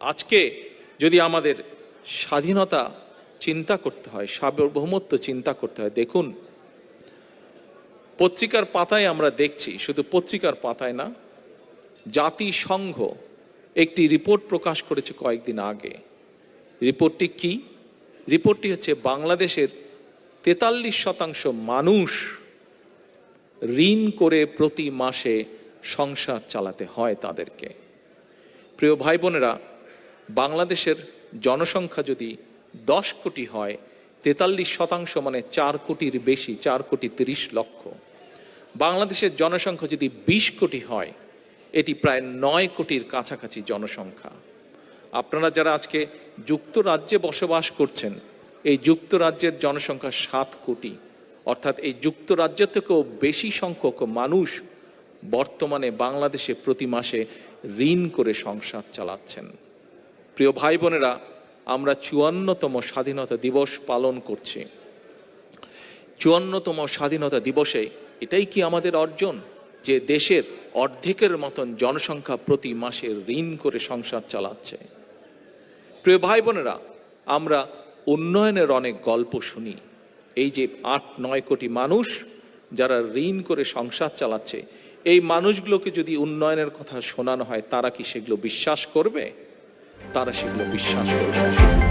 আজকে যদি আমাদের স্বাধীনতা চিন্তা করতে হয়, সার্বভৌমত্ব চিন্তা করতে হয়, দেখুন, পত্রিকার পাতায় আমরা দেখছি, শুধু পত্রিকার পাতায় না, জাতিসংঘ একটি রিপোর্ট প্রকাশ করেছে কয়েকদিন আগে। রিপোর্টটি কি? রিপোর্টটি হচ্ছে বাংলাদেশের তেতাল্লিশ শতাংশ মানুষ ঋণ করে প্রতি মাসে সংসার চালাতে হয় তাদেরকে। প্রিয় ভাই বোনেরা বাংলাদেশের জনসংখ্যা যদি দশ কোটি হয়, তেতাল্লিশ শতাংশ মানে চার কোটির বেশি, চার কোটি তিরিশ লক্ষ। বাংলাদেশের জনসংখ্যা যদি বিশ কোটি হয়, এটি প্রায় নয় কোটির কাছাকাছি জনসংখ্যা। আপনারা যারা আজকে যুক্তরাজ্যে বসবাস করছেন, এই যুক্তরাজ্যের জনসংখ্যা সাত কোটি। অর্থাৎ এই যুক্তরাজ্য থেকেও বেশি সংখ্যক মানুষ বর্তমানে বাংলাদেশে প্রতি মাসে ঋণ করে সংসার চালাচ্ছেন। প্রিয় ভাই বোনেরা আমরা চুয়ান্নতম স্বাধীনতা দিবস পালন করছি। চুয়ান্নতম স্বাধীনতা দিবসে এটাই কি আমাদের অর্জন? যে দেশের অর্ধেকের মতন জনসংখ্যা প্রতি মাসে ঋণ করে সংসার চালাচ্ছে। প্রিয় ভাই বোনেরা আমরা উন্নয়নের অনেক গল্প শুনি। এই যে আট, নয় কোটি মানুষ যারা ঋণ করে সংসার চালাচ্ছে, এই মানুষগুলোকে যদি উন্নয়নের কথা শোনানো হয়, তারা কি সেগুলো বিশ্বাস করবে? তারা সেগুলো বিশ্বাস করবে না।